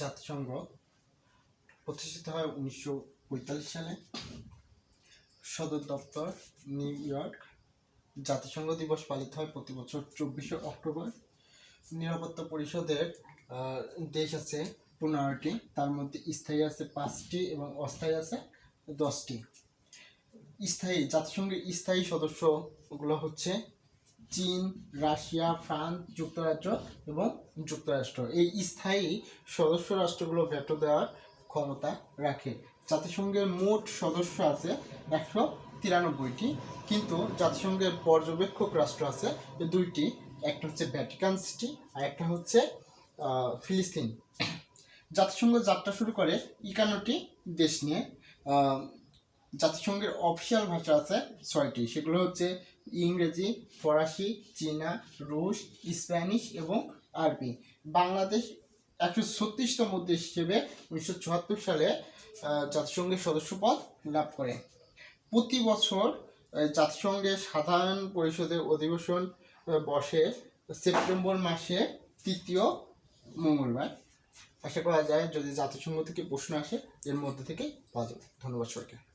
জাতিসংঘ প্রতিষ্ঠিত হয় উনিশশো পঁয়তাল্লিশ সালে। সদর দপ্তর, নিউ ইয়র্ক, জাতিসংঘ দিবস পালিত হয় প্রতি বছর চব্বিশে অক্টোবর। নিরাপত্তা পরিষদের দেশ আছে পনেরোটি, তার মধ্যে স্থায়ী আছে পাঁচটি এবং অস্থায়ী আছে দশটি। স্থায়ী, জাতিসংঘের স্থায়ী সদস্যগুলো হচ্ছে চীন, রাশিয়া, ফ্রান্স, যুক্তরাজ্য এবং যুক্তরাষ্ট্র। এই স্থায়ী সদস্য রাষ্ট্রগুলো ভেটো দেওয়ার ক্ষমতা রাখে। জাতিসংঘের মোট সদস্য আছে একশো তিরানব্বইটি, কিন্তু জাতিসংঘের পর্যবেক্ষক রাষ্ট্র আছে দুইটি। একটা হচ্ছে ভ্যাটিকান সিটি আর একটা হচ্ছে ফিলিস্তিন। জাতিসংঘ যাত্রা শুরু করে একান্নটি দেশ নিয়ে। জাতিসংঘের অফিসিয়াল ভাষা আছে ছয়টি। সেগুলো হচ্ছে ইংরেজি, ফরাসি, চীনা, রুশ, স্প্যানিশ এবং আরবি। বাংলাদেশ একশো ছত্রিশতম দেশ হিসেবে উনিশশো চুয়াত্তর সালে জাতিসংঘের সদস্যপদ লাভ করে। প্রতি বছর জাতিসংঘের সাধারণ পরিষদের অধিবেশন বসে সেপ্টেম্বর মাসে তৃতীয় মঙ্গলবার। আশা করা যায় যদি জাতিসংঘ থেকে প্রশ্ন আসে, এর মধ্যে থেকে পাওয়া যাবে। ধন্যবাদ সবাইকে।